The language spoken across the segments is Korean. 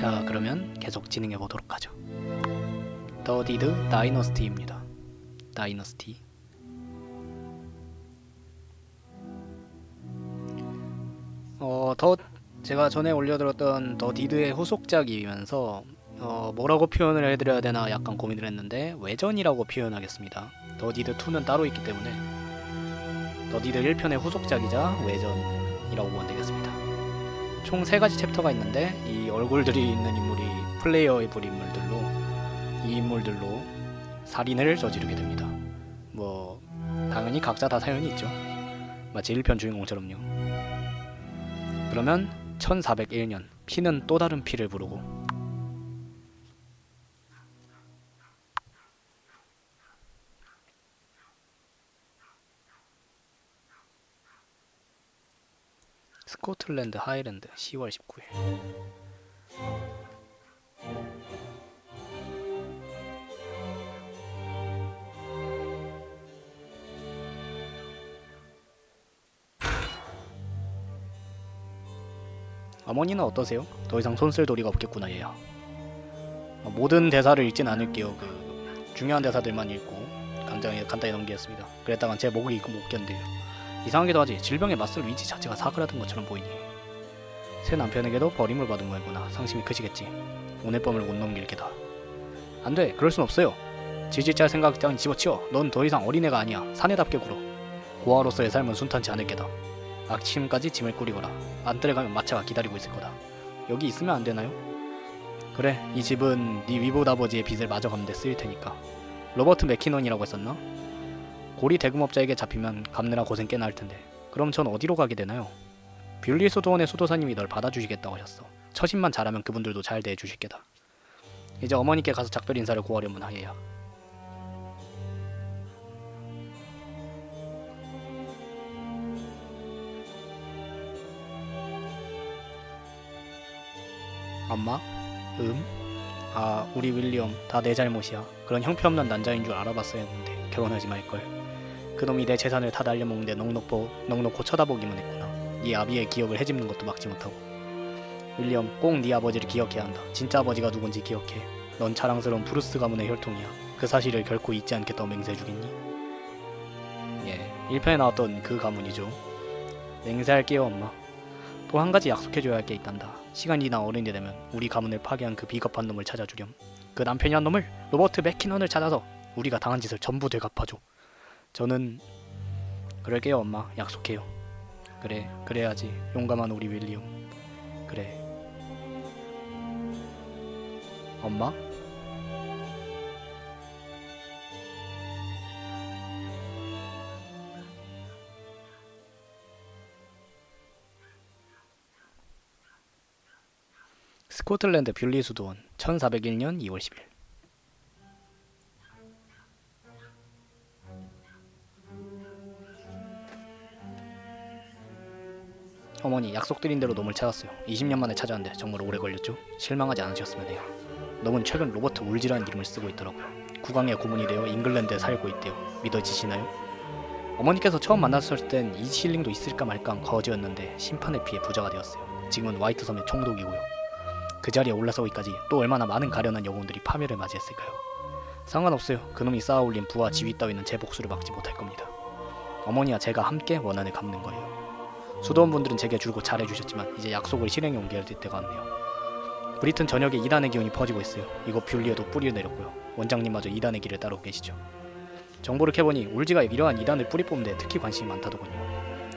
자 그러면 계속 진행해 보도록 하죠. 더 디드 다이너스티입니다. 다이너스티. 어 더 제가 전에 올려드렸던 더 디드의 후속작이면서 어, 뭐라고 표현을 해드려야 되나 약간 고민을 했는데 외전이라고 표현하겠습니다. 더 디드 2는 따로 있기 때문에 더 디드 1편의 후속작이자 외전이라고 보면 되겠습니다. 총 세 가지 챕터가 있는데 이 얼굴들이 있는 인물이 플레이어의 볼 인물들로 이 인물들로 살인을 저지르게 됩니다. 뭐 당연히 각자 다 사연이 있죠. 마치 1편 주인공처럼요. 그러면 1401년 피는 또 다른 피를 부르고 스코틀랜드 하이랜드 10월 19일. 어머니는 어떠세요? 더 이상 손쓸 도리가 없겠구나 얘야. 어, 모든 대사를 읽진 않을게요. 그 중요한 대사들만 읽고 간단히, 간단히 넘기겠습니다. 그랬다간 제 목이 이거 못 견뎌요 이상하기도 하지 질병에 맞설 위치 자체가 사그라든 것처럼 보이니. 새 남편에게도 버림을 받은 거구나. 상심이 크시겠지. 오늘 밤을 못 넘길 게다. 안돼. 그럴 순 없어요. 지지짤 생각 따윈 집어치워. 넌 더 이상 어린애가 아니야. 사내답게 굴어. 고아로서의 삶은 순탄치 않을 게다. 아침까지 짐을 꾸리거라. 안뜰에 가면 마차가 기다리고 있을 거다. 여기 있으면 안 되나요? 그래 이 집은 네 위봇 아버지의 빚을 마저 갚는데 쓰일 테니까. 로버트 맥키넌이라고 했었나? 고리 대금업자에게 잡히면 갚느라 고생 꽤나 할 텐데 그럼 전 어디로 가게 되나요? 뷰리 수도원의 수도사님이 널 받아주시겠다고 하셨어 처신만 잘하면 그분들도 잘 대해 주실 게다 이제 어머니께 가서 작별 인사를 고하려면 하예야 엄마? 음? 아 우리 윌리엄 다 내 잘못이야 그런 형편없는 난자인 줄 알아봤어야 했는데 결혼하지 말걸 그놈이 내 재산을 다 날려먹는데 넉넉보, 넉넉고 쳐다보기만 했구나. 네 아비의 기억을 헤집는 것도 막지 못하고. 윌리엄 꼭 네 아버지를 기억해야 한다. 진짜 아버지가 누군지 기억해. 넌 자랑스러운 브루스 가문의 혈통이야. 그 사실을 결코 잊지 않겠다고 맹세해주겠니? 예 1편에 나왔던 그 가문이죠. 맹세할게요 엄마. 또 한 가지 약속해줘야 할 게 있단다. 시간이 나 어른이 되면 우리 가문을 파괴한 그 비겁한 놈을 찾아주렴. 그 남편이란 놈을 로버트 맥키넌을 찾아서 우리가 당한 짓을 전부 되갚아줘 저는 그럴게요 엄마. 약속해요. 그래 그래야지 용감한 우리 윌리엄. 그래. 엄마? 스코틀랜드 뷰리 수도원 1401년 2월 10일 어머니 약속드린 대로 놈을 찾았어요 20년 만에 찾아왔는데 정말 오래 걸렸죠? 실망하지 않으셨으면 해요 놈은 최근 로버트 울지라는 이름을 쓰고 있더라고요 국왕의 고문이 되어 잉글랜드에 살고 있대요 믿어지시나요? 어머니께서 처음 만났을 땐 이 실링도 있을까 말까 한 거지였는데 심판에 피해 부자가 되었어요 지금은 화이트 섬의 총독이고요 그 자리에 올라서기까지 또 얼마나 많은 가련한 영웅들이 파멸을 맞이했을까요? 상관없어요. 그놈이 쌓아올린 부와 지위 따위는 제 복수를 막지 못할 겁니다. 어머니와 제가 함께 원한을 갚는 거예요. 수도원분들은 제게 줄곧 잘해주셨지만 이제 약속을 실행에 옮겨야 될 때가 왔네요. 브리튼 전역에 이단의 기운이 퍼지고 있어요. 이곳 뷰리에도 뿌리를 내렸고요. 원장님마저 이단의 길을 따르고 계시죠. 정보를 캐보니 울지가 이러한 이단을 뿌리 뽑는 데 특히 관심이 많다더군요.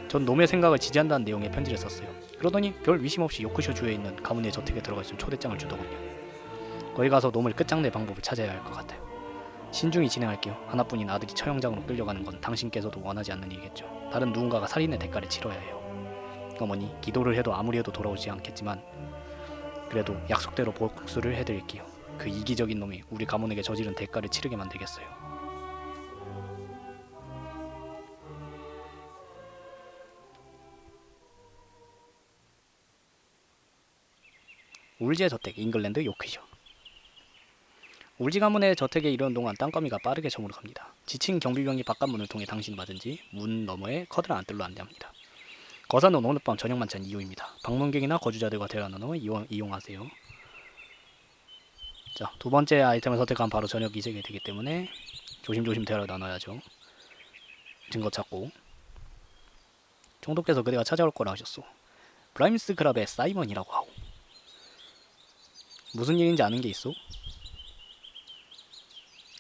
전 놈의 생각을 지지한다는 내용의 편지를 썼어요. 그러더니 별 의심 없이 요크셔 주에 있는 가문의 저택에 들어가 있으면 초대장을 주더군요. 거기 가서 놈을 끝장낼 방법을 찾아야 할 것 같아요. 신중히 진행할게요. 하나뿐인 아들이 처형장으로 끌려가는 건 당신께서도 원하지 않는 일이겠죠. 다른 누군가가 살인의 대가를 치러야 해요. 어머니, 기도를 해도 아무리 해도 돌아오지 않겠지만 그래도 약속대로 복수를 해드릴게요. 그 이기적인 놈이 우리 가문에게 저지른 대가를 치르게 만들겠어요. 울지의 저택 잉글랜드 요크셔 울지 가문의 저택에 이르는 동안 땅거미가 빠르게 저물어 갑니다. 지친 경비병이 바깥 문을 통해 당신 맞은 지 문 너머에 커다란 안뜰로 안내합니다. 거사는 오늘 밤 저녁 만찬 이유입니다. 방문객이나 거주자들과 대화 나누어 이용, 이용하세요. 자, 두 번째 아이템을 선택하면 바로 저녁 이색이 되기 때문에 조심조심 대화를 나눠야죠. 증거 찾고. 총독께서 그대가 찾아올 거라 하셨소. 브라임스 클럽의 사이먼이라고 하오. 무슨 일인지 아는 게 있어?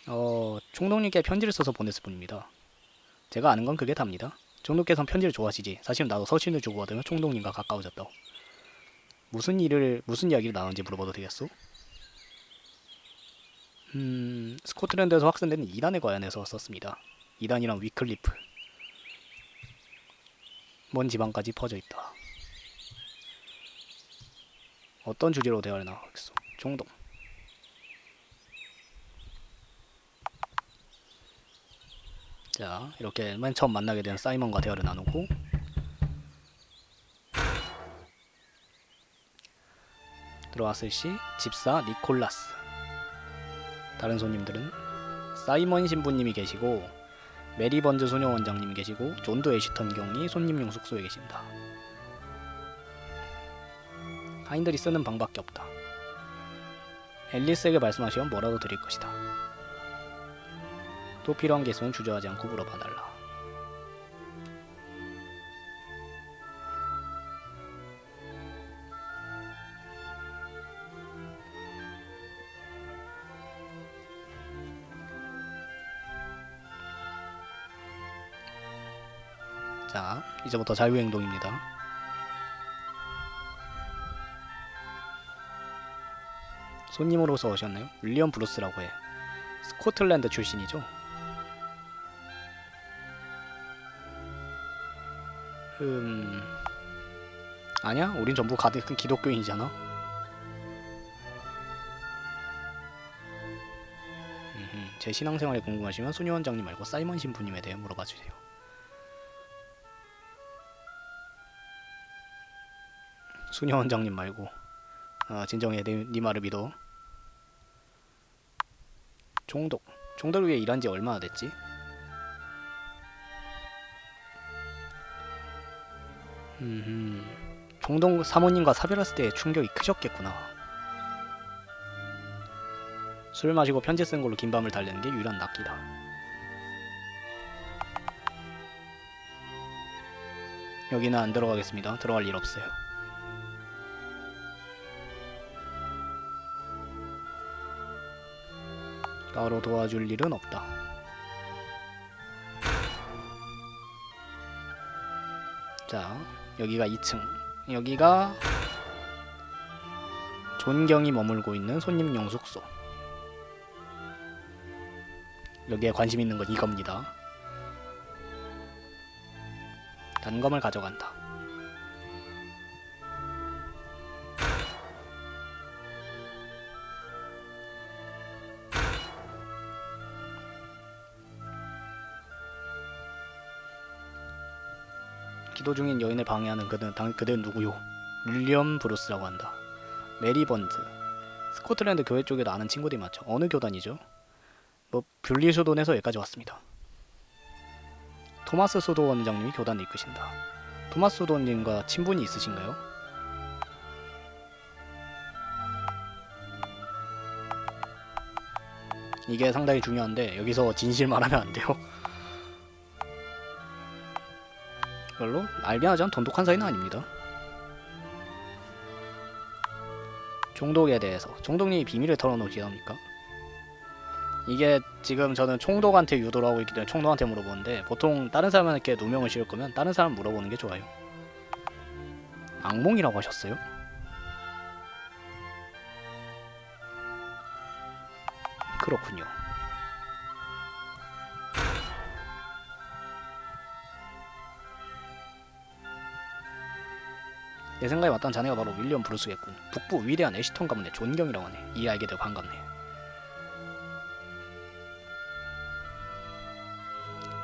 어, 총독님께 편지를 써서 보냈을 뿐입니다. 제가 아는 건 그게 답니다. 총독께서는 편지를 좋아하시지. 사실 나도 서신을 주고받으며 총독님과 가까워졌다. 무슨 일을 무슨 이야기를 나눴는지 물어봐도 되겠소? 음, 스코틀랜드에서 확산되는 이단에 관련해서 썼습니다. 이단이란 위클리프. 먼 지방까지 퍼져 있다. 어떤 주제로 대화를 나가겠소? 총독. 자, 이렇게 맨 처음 만나게 된 사이먼과 대화를 나누고 들어왔을 시 집사 니콜라스 다른 손님들은 사이먼 신부님이 계시고 메리 번즈 소녀 원장님이 계시고 존도 애시턴 경이 손님용 숙소에 계신다. 하인들이 쓰는 방밖에 없다. 앨리스에게 말씀하시면 뭐라도 드릴 것이다. 또 필요한 게 있으면 주저하지 않고 물어봐달라. 자, 이제부터 자유행동입니다. 손님으로서 오셨나요? 윌리엄 브루스라고 해. 스코틀랜드 출신이죠. 음... 아니야? 우린 전부 가득 기독교인이잖아. 제 신앙생활에 궁금하시면 소녀 원장님 말고 사이먼 신부님에 대해 물어봐 주세요. 수녀 원장님 말고 아, 진정해 네, 네 말을 믿어 총독 총독을 위해 일한 지 얼마나 됐지? 음, 총독 사모님과 사별했을 때 충격이 크셨겠구나. 술 마시고 편지 쓴 걸로 긴 밤을 달래는 게 유일한 낚이다. 여기는 안 들어가겠습니다. 들어갈 일 없어요. 따로 도와줄 일은 없다. 자, 여기가 2층. 여기가 존경이 머물고 있는 손님용 숙소. 여기에 관심 있는 건 이겁니다. 단검을 가져간다. 기도 중인 여인을 방해하는 그는 당, 그는 누구요? 윌리엄 브루스라고 한다. 메리 번즈. 스코틀랜드 교회 쪽에도 아는 친구들이 많죠. 어느 교단이죠? 뭐 분리수돈에서 여기까지 왔습니다. 토마스 소도 원장님이 교단을 이끄신다. 토마스 소도 원님과 친분이 있으신가요? 이게 상당히 중요한데 여기서 진실 말하면 안 돼요. 별로 알면하자면 돈독한 사이는 아닙니다. 총독에 대해서 총독님이 비밀을 털어놓으시답니까? 이게 지금 저는 총독한테 유도를 하고 있기 때문에 총독한테 물어보는데 보통 다른 사람한테 누명을 씌울 거면 다른 사람 물어보는 게 좋아요. 악몽이라고 하셨어요? 그렇군요. 내 생각에 맞던 자네가 바로 윌리엄 브루스겠군. 북부 위대한 애시턴 가문의 존경이라고 하네. 이해 알게 되어 반갑네.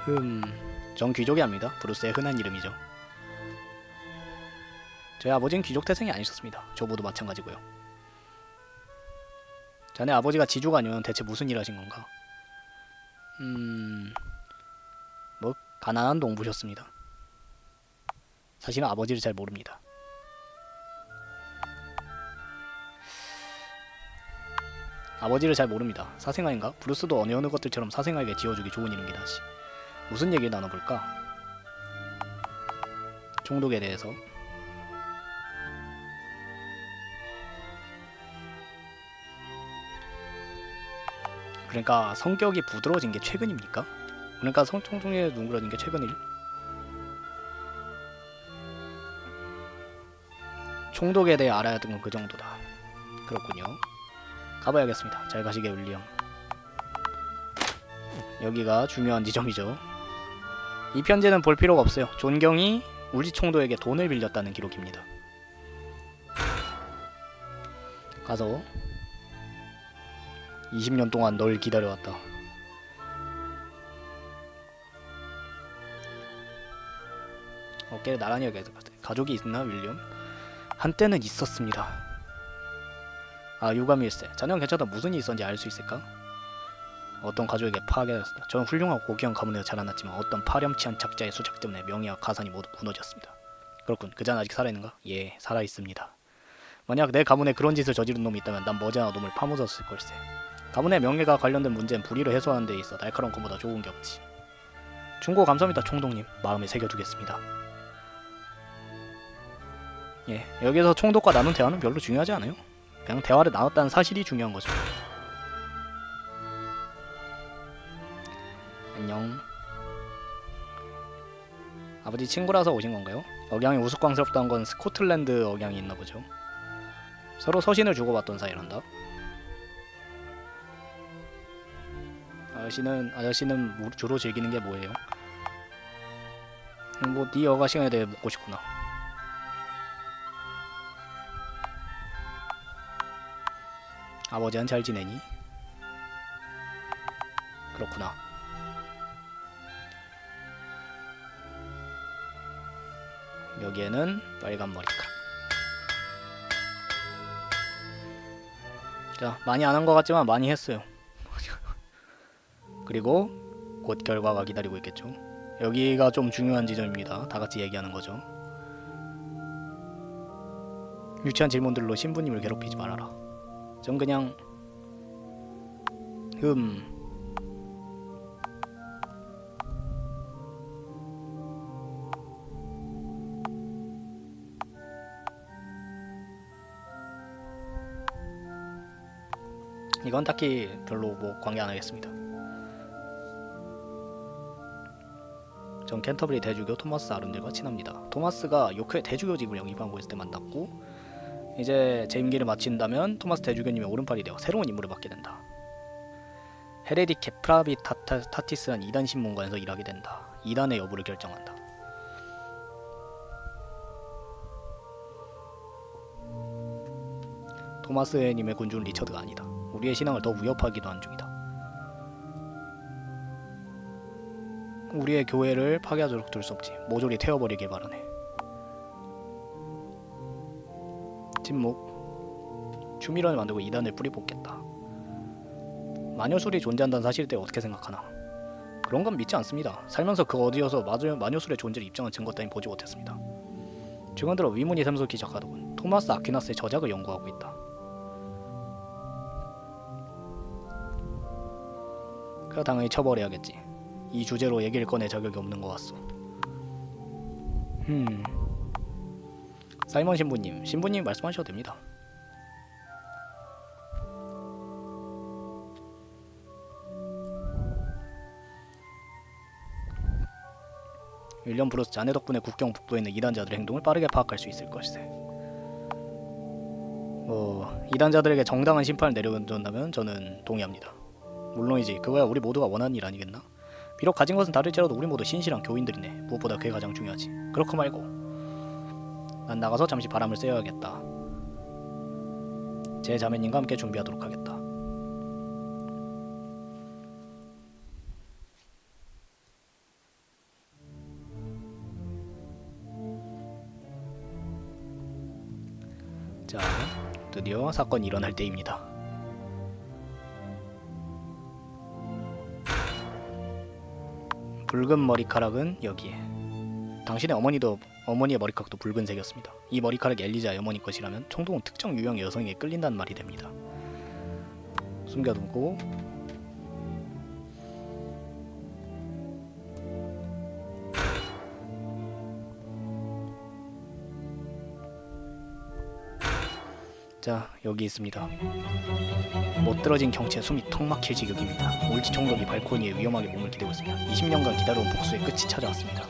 흠, 전 귀족이 합니다. 브루스의 흔한 이름이죠. 저희 아버지는 귀족 태생이 아니셨습니다. 저보도 마찬가지고요. 자네 아버지가 지주가 아니면 대체 무슨 일 하신 건가? 음... 뭐 가난한 농부셨습니다. 사실은 아버지를 잘 모릅니다. 아버지를 잘 모릅니다. 사생아인가? 브루스도 어느 어느 것들처럼 사생아에게 지어주기 좋은 이름이다. 씨. 무슨 얘기를 나눠볼까? 총독에 대해서 그러니까 성격이 부드러워진 게 최근입니까? 그러니까 성총총에 둥그러진 게 최근일? 총독에 대해 알아야 했던 건 그 정도다. 그렇군요. 가봐야겠습니다. 잘 가시게 윌리엄. 여기가 중요한 지점이죠. 이 편지는 볼 필요가 없어요. 존경이 울지 총독에게 돈을 빌렸다는 기록입니다. 가서 20년 동안 널 기다려왔다. 어깨를 나란히 하게 가족이 있나 윌리엄? 한때는 있었습니다. 아 유감일세. 자네는 괜찮다. 무슨 일이 있었는지 알 수 있을까? 어떤 가족에게 파괴되었습니다. 저는 훌륭하고 고귀한 가문에서 자라났지만 어떤 파렴치한 작자의 수작 때문에 명예와 가산이 모두 무너졌습니다. 그렇군. 그 자는 아직 살아있는가? 예, 살아있습니다. 만약 내 가문에 그런 짓을 저지른 놈이 있다면 난 머지않아 놈을 파묻었을 걸세. 가문의 명예가 관련된 문제는 불의를 해소하는 데 있어 날카로운 것보다 좋은 게 없지. 충고 감사합니다, 총독님. 마음에 새겨두겠습니다. 예, 여기서 총독과 나눈 대화는 별로 중요하지 않아요. 그냥 대화를 나눴다는 사실이 중요한 거죠. 안녕. 아버지 친구라서 오신 건가요? 억양이 우스꽝스럽다는 건 스코틀랜드 억양이 있나 보죠. 서로 서신을 주고받던 사이란다. 아저씨는 아저씨는 뭐- 주로 즐기는 게 뭐예요? 음, 뭐네 여가 시간에 대해 묻고 싶구나. 아버지는 잘 지내니? 그렇구나. 여기에는 빨간 머리카락. 자, 많이 안 한 것 같지만 많이 했어요. 그리고 곧 결과가 기다리고 있겠죠. 여기가 좀 중요한 지점입니다. 다 같이 얘기하는 거죠. 유치한 질문들로 신부님을 괴롭히지 말아라. 전 그냥 음 이건 딱히 별로 뭐 관계 안 하겠습니다. 전 캔터버리 대주교 토마스 아른들과 친합니다. 토마스가 요크의 대주교 집을 영입하고 있을 때 만났고 이제 제 임기를 마친다면 토마스 대주교님의 오른팔이 되어 새로운 임무를 맡게 된다. 헤레디 케프라비 타티스란 이단 신문관에서 일하게 된다. 이단의 여부를 결정한다. 토마스 회님의 군주는 리처드가 아니다. 우리의 신앙을 더 위협하기도 한 중이다. 우리의 교회를 파괴하도록 둘 수 없지. 모조리 태워버리길 바라네. 침묵. 추미런을 만들고 이단을 뿌리 뽑겠다. 마녀술이 존재한다는 사실에 대해 어떻게 생각하나? 그런 건 믿지 않습니다. 살면서 그 어디여서 마녀, 마녀술의 존재를 입증한 증거 따윈 보지 못했습니다. 최근 들어 위문이 샘솟기 시작하더군. 토마스 아퀴나스의 저작을 연구하고 있다. 그래 당연히 처벌해야겠지. 이 주제로 얘기를 꺼낼 자격이 없는 것 같소. 음. 사이먼 신부님, 신부님 말씀하셔도 됩니다. 윌리엄 브루스 자네 덕분에 국경 북부에 있는 이단자들의 행동을 빠르게 파악할 수 있을 것이세. 뭐 이단자들에게 정당한 심판을 내려준다면 저는 동의합니다. 물론이지 그거야 우리 모두가 원하는 일 아니겠나? 비록 가진 것은 다를지라도 우리 모두 신실한 교인들이네. 무엇보다 그게 가장 중요하지. 그렇고 말고 난 나가서 잠시 바람을 쐬어야겠다. 제 자매님과 함께 준비하도록 하겠다. 자, 드디어 사건이 일어날 때입니다. 붉은 머리카락은 여기에. 당신의 어머니도 어머니의 머리카락도 붉은색이었습니다. 이 머리카락이 엘리자의 어머니 것이라면 총독은 특정 유형의 여성에게 끌린다는 말이 됩니다. 숨겨두고 자 여기 있습니다 못 떨어진 경치에 숨이 턱 막힐 지경입니다 올지 총독이 발코니에 위험하게 몸을 기대고 있습니다 20년간 기다려온 복수의 끝이 찾아왔습니다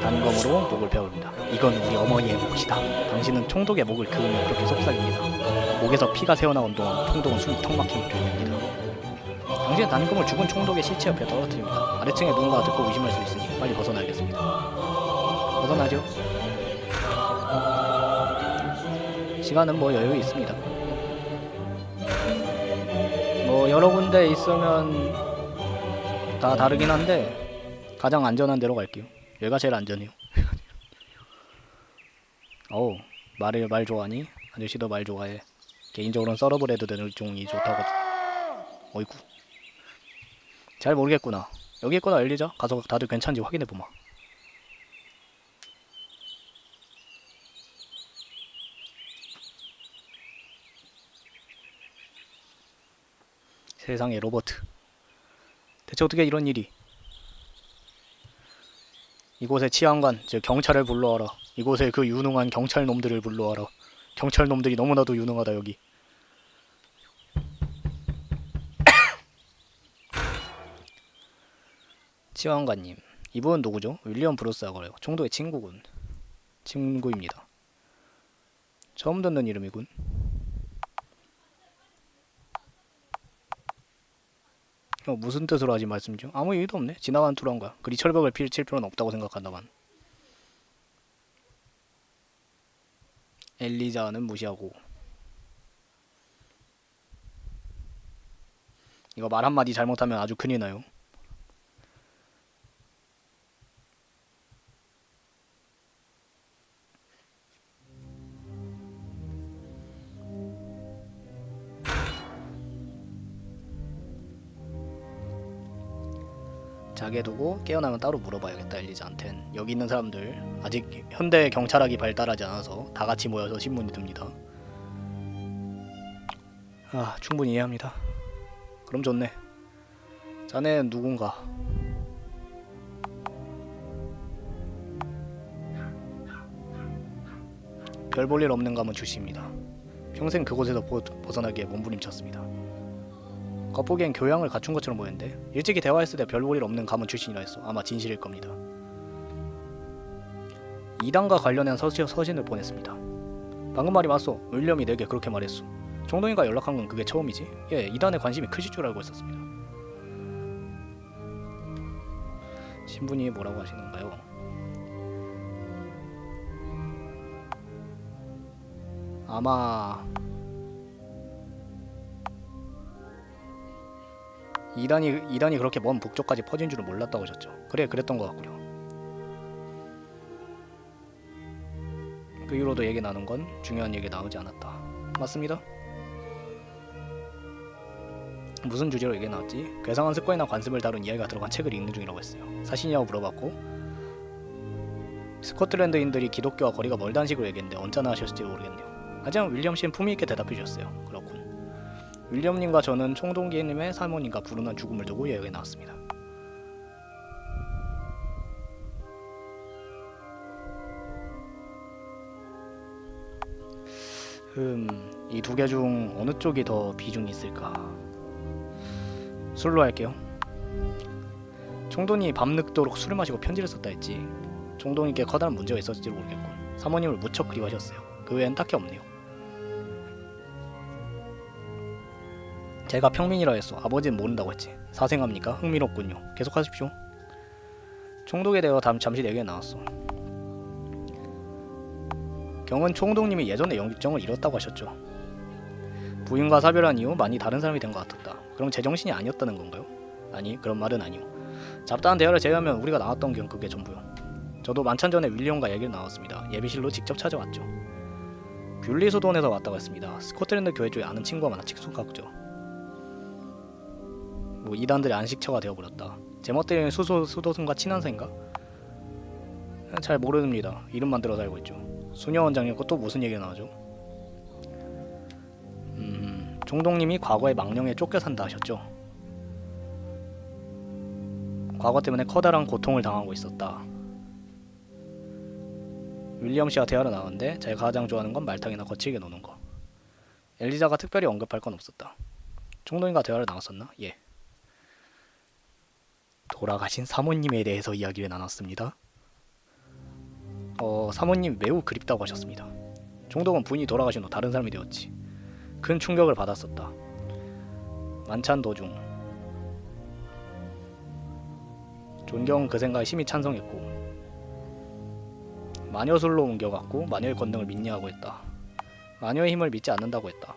단검으로 목을 베어옵니다. 이건 우리 어머니의 몫이다. 당신은 총독의 목을 그으며 그렇게 속삭입니다. 목에서 피가 새어나온 동안 총독은 숨이 턱 막힘을 일으킵니다. 당신은 단검을 죽은 총독의 시체 옆에 떨어뜨립니다. 아래층에 누군가가 듣고 의심할 수 있으니 빨리 벗어나야겠습니다. 벗어나죠. 시간은 뭐 여유 있습니다. 뭐 여러 군데 있으면 다 다르긴 한데 가장 안전한 데로 갈게요. 얘가 제일 안전해요. 어우 말을 말 좋아하니? 아저씨도 말 좋아해. 개인적으로는 서러브레드 되는 종이 좋다고. 어이구. 잘 모르겠구나. 여기 있거나 열리자. 가서 다들 괜찮은지 확인해 보마. 세상에 로버트. 대체 어떻게 이런 일이? 이곳의 치안관, 즉 경찰을 불러와라. 이곳에 그 유능한 경찰 놈들을 불러와라. 경찰 놈들이 너무나도 유능하다 여기. 치안관님, 이분은 누구죠? 윌리엄 브루스하고요. 총독의 친구군. 친구입니다. 처음 듣는 이름이군. 어, 무슨 뜻으로 하지 말씀이죠? 아무 의미도 없네. 지나간 투런 거야. 그리 철벽을 필칠 필요는 없다고 생각한다만. 엘리자는 무시하고. 이거 말 한마디 잘못하면 아주 큰일 나요. 자게 두고 깨어나면 따로 물어봐야겠다 엘리자한텐 여기 있는 사람들. 아직 현대 경찰학이 발달하지 않아서 다 같이 모여서 신문이 듭니다. 아 충분히 이해합니다. 그럼 좋네. 자네는 누군가? 별 볼 일 없는 감은 주시입니다. 평생 그곳에서 보- 벗어나기에 몸부림쳤습니다 겉보기엔 교양을 갖춘 것처럼 보였는데 일찍이 대화했을 때 별 볼일 없는 가문 출신이라 했어. 아마 진실일 겁니다. 이단과 관련한 서시, 서신을 보냈습니다. 방금 말이 맞소. 윌리엄이 내게 그렇게 말했소. 총동이가 연락한 건 그게 처음이지. 예, 이단에 관심이 크실 줄 알고 있었습니다. 신분이 뭐라고 하시는가요? 아마 이단이 이단이 그렇게 먼 북쪽까지 퍼진 줄은 몰랐다고 하셨죠. 그래 그랬던 것 같고요. 그 이후로도 얘기 나눈 건 중요한 얘기 나오지 않았다. 맞습니다. 무슨 주제로 얘기 나왔지? 괴상한 습관이나 관습을 다룬 이야기가 들어간 책을 읽는 중이라고 했어요. 사신이냐고 물어봤고 스코틀랜드인들이 기독교와 거리가 멀다는 식으로 얘기했는데 언짢아 하셨을지 모르겠네요. 하지만 윌리엄 씨는 품위 있게 대답해 주셨어요. 그렇군. 윌리엄님과 저는 총동기님의 사모님과 불운한 죽음을 두고 여행에 나왔습니다. 음, 이 두 개 중 어느 쪽이 더 비중이 있을까? 술로 할게요. 총동이 밤늦도록 술을 마시고 편지를 썼다 했지. 총동이께 커다란 문제가 있었을지 모르겠군. 사모님을 무척 그리워하셨어요. 그 외엔 딱히 없네요. 제가 평민이라 했어. 아버지는 모른다고 했지. 사생합니까? 흥미롭군요. 계속하십시오. 총독에 대해 다음 잠시 얘기가 나왔어. 경은 총독님이 예전에 영정을 잃었다고 하셨죠. 부인과 사별한 이후 많이 다른 사람이 된 것 같았다. 그럼 제정신이 아니었다는 건가요? 아니 그런 말은 아니오. 잡다한 대화를 제외하면 우리가 나왔던 게 그게 전부요. 저도 만찬 전에 윌리엄과 얘기를 나눴습니다. 예비실로 직접 찾아왔죠. 뷰리 소돈에서 왔다고 했습니다. 스코틀랜드 교회 쪽에 아는 친구가 많아 친숙하죠. 뭐 이단들의 안식처가 되어버렸다. 제멋대로는 수소 수도승과 친한 사인가? 잘 모릅니다. 이름만 들어서 알고 있죠. 소녀 원장이었고 또 무슨 얘기가 나오죠? 음, 종동님이 과거에 망령에 쫓겨 산다 하셨죠. 과거 때문에 커다란 고통을 당하고 있었다. 윌리엄 씨와 대화를 나눴는데 제가 가장 좋아하는 건 말탕이나 거칠게 노는 거. 엘리자가 특별히 언급할 건 없었다. 종동님과 대화를 나눴었나? 예. 돌아가신 사모님에 대해서 이야기를 나눴습니다. 어, 사모님 매우 그립다고 하셨습니다. 종덕은 부인이 돌아가신 후 다른 사람이 되었지. 큰 충격을 받았었다. 만찬 도중 존경은 그 생각에 심히 찬성했고 마녀술로 옮겨갔고 마녀의 권능을 믿냐고 했다. 마녀의 힘을 믿지 않는다고 했다.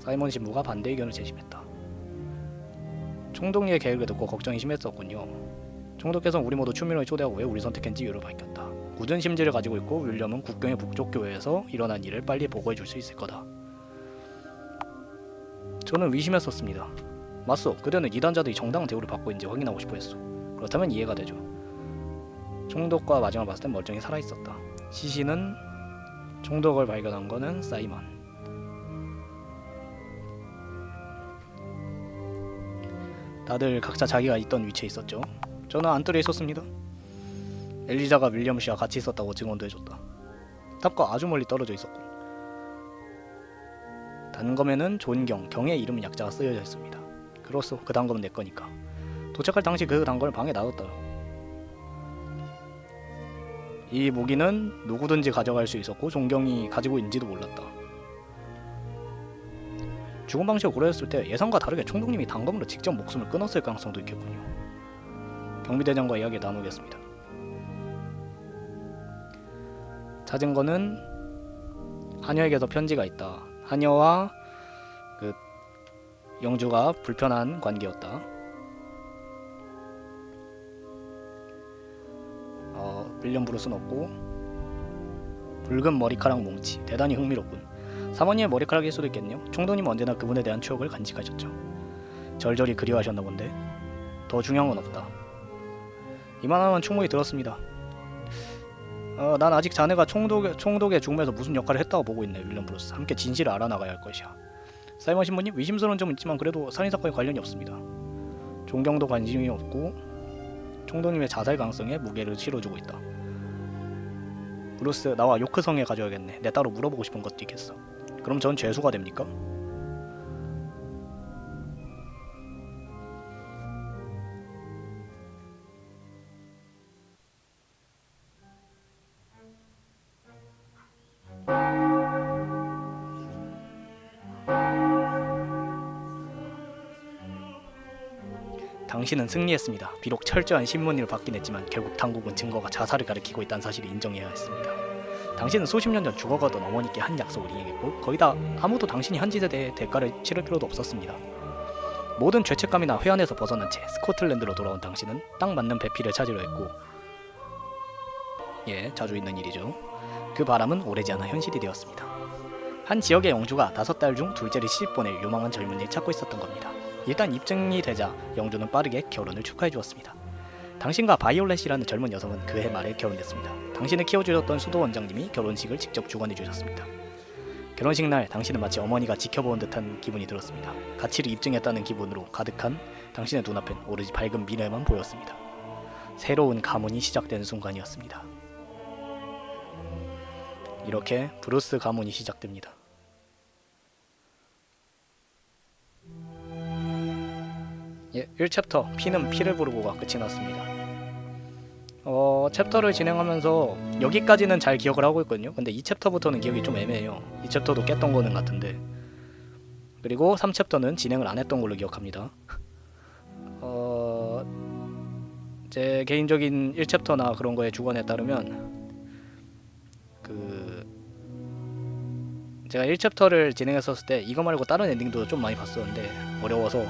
사이먼 신부가 반대 의견을 제시했다. 총독리의 계획을 듣고 걱정이 심했었군요. 총독께서는 우리 모두 추민호에 초대하고 왜 우리 선택했는지 이유를 밝혔다. 굳은 심지를 가지고 있고 윌리엄은 국경의 북쪽 교회에서 일어난 일을 빨리 보고해 줄 수 있을 거다. 저는 의심했었습니다. 맞소, 그대는 이단자들이 정당한 대우를 받고 있는지 확인하고 싶어 했소. 그렇다면 이해가 되죠. 총독과 마지막을 봤을 땐 멀쩡히 살아있었다. 시신은 총독을 발견한 거는 사이먼. 다들 각자 자기가 있던 위치에 있었죠. 저는 안뜰에 있었습니다. 엘리자가 윌리엄 씨와 같이 있었다고 증언도 해줬다. 탑과 아주 멀리 떨어져 있었고 단검에는 존경, 경의 이름 약자가 쓰여져 있습니다. 그로써 그 단검은 내 거니까. 도착할 당시 그 단검을 방에 놔뒀다. 이 무기는 누구든지 가져갈 수 있었고 존경이 가지고 있는지도 몰랐다. 죽음 방식을 고려했을 때 예상과 다르게 총독님이 단검으로 직접 목숨을 끊었을 가능성도 있겠군요. 경비대장과 이야기 나누겠습니다. 찾은 거는 하녀에게서 편지가 있다. 하녀와 그 영주가 불편한 관계였다. 어, 윌리엄 브루스는 없고 붉은 머리카락 뭉치 대단히 흥미롭군. 사모님의 머리카락일 수도 있겠네요. 총독님 언제나 그분에 대한 추억을 간직하셨죠. 절절히 그리워하셨나 본데 더 중요한 건 없다. 이만하면 충분히 들었습니다. 어, 난 아직 자네가 총독의, 총독의 죽음에서 무슨 역할을 했다고 보고 있네, 윌리엄 브루스. 함께 진실을 알아나가야 할 것이야. 사이먼 신부님 의심스러운 점은 있지만 그래도 살인 사건에 관련이 없습니다. 존경도 관심이 없고 총독님의 자살 가능성에 무게를 실어주고 있다. 브루스 나와 요크성에 가져야겠네. 내 따로 물어보고 싶은 것도 있겠어. 그럼 전 죄수가 됩니까? 당신은 승리했습니다. 비록 철저한 신문을 받긴 했지만 결국 당국은 증거가 자살을 가리키고 있다는 사실을 인정해야 했습니다. 당신은 수십 년 전 죽어가던 어머니께 한 약속을 이행했고 거의 다 아무도 당신이 한 짓에 대해 대가를 치를 필요도 없었습니다. 모든 죄책감이나 회한에서 벗어난 채 스코틀랜드로 돌아온 당신은 딱 맞는 배필을 찾으려 했고 예, 자주 있는 일이죠. 그 바람은 오래지 않아 현실이 되었습니다. 한 지역의 영주가 다섯 달 중 둘째를 시집 보낼 유망한 젊은이를 찾고 있었던 겁니다. 일단 입증이 되자 영주는 빠르게 결혼을 축하해 주었습니다. 당신과 바이올렛이라는 젊은 여성은 그해 말에 결혼했습니다. 당신을 키워주셨던 수도 원장님이 결혼식을 직접 주관해 주셨습니다. 결혼식 날 당신은 마치 어머니가 지켜본 듯한 기분이 들었습니다. 가치를 입증했다는 기분으로 가득한 당신의 눈앞엔 오로지 밝은 미래만 보였습니다. 새로운 가문이 시작되는 순간이었습니다. 이렇게 브루스 가문이 시작됩니다. 예, 1챕터 피는 피를 부르고가 끝이 났습니다. 어, 챕터를 진행하면서 여기까지는 잘 기억을 하고 있거든요. 근데 2챕터부터는 기억이 좀 애매해요. 2챕터도 깼던 거는 같은데. 그리고 3챕터는 진행을 안 했던 걸로 기억합니다. 어, 제 개인적인 1챕터나 그런 거에 주관에 따르면 그 제가 1챕터를 진행했었을 때 이거 말고 다른 엔딩도 좀 많이 봤었는데 어려워서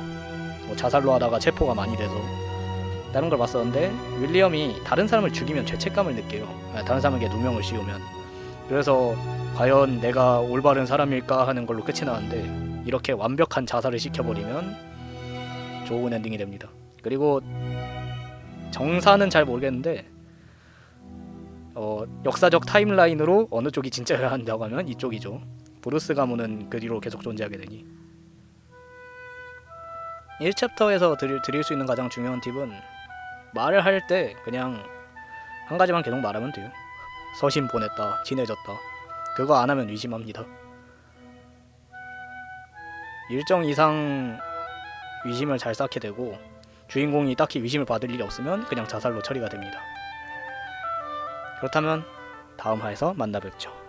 뭐 자살로 하다가 체포가 많이 돼서 다른 걸 봤었는데 윌리엄이 다른 사람을 죽이면 죄책감을 느껴요. 아, 다른 사람에게 누명을 씌우면 그래서 과연 내가 올바른 사람일까 하는 걸로 끝이 나는데 이렇게 완벽한 자살을 시켜버리면 좋은 엔딩이 됩니다. 그리고 정사는 잘 모르겠는데 어, 역사적 타임라인으로 어느 쪽이 진짜여야 한다고 하면 이쪽이죠. 브루스 가문은 그 뒤로 계속 존재하게 되니 1챕터에서 드릴, 드릴 수 있는 가장 중요한 팁은 말을 할 때 그냥 한 가지만 계속 말하면 돼요. 서신 보냈다, 친해졌다. 그거 안 하면 의심합니다. 일정 이상 의심을 잘 쌓게 되고 주인공이 딱히 의심을 받을 일이 없으면 그냥 자살로 처리가 됩니다. 그렇다면 다음 화에서 만나 뵙죠.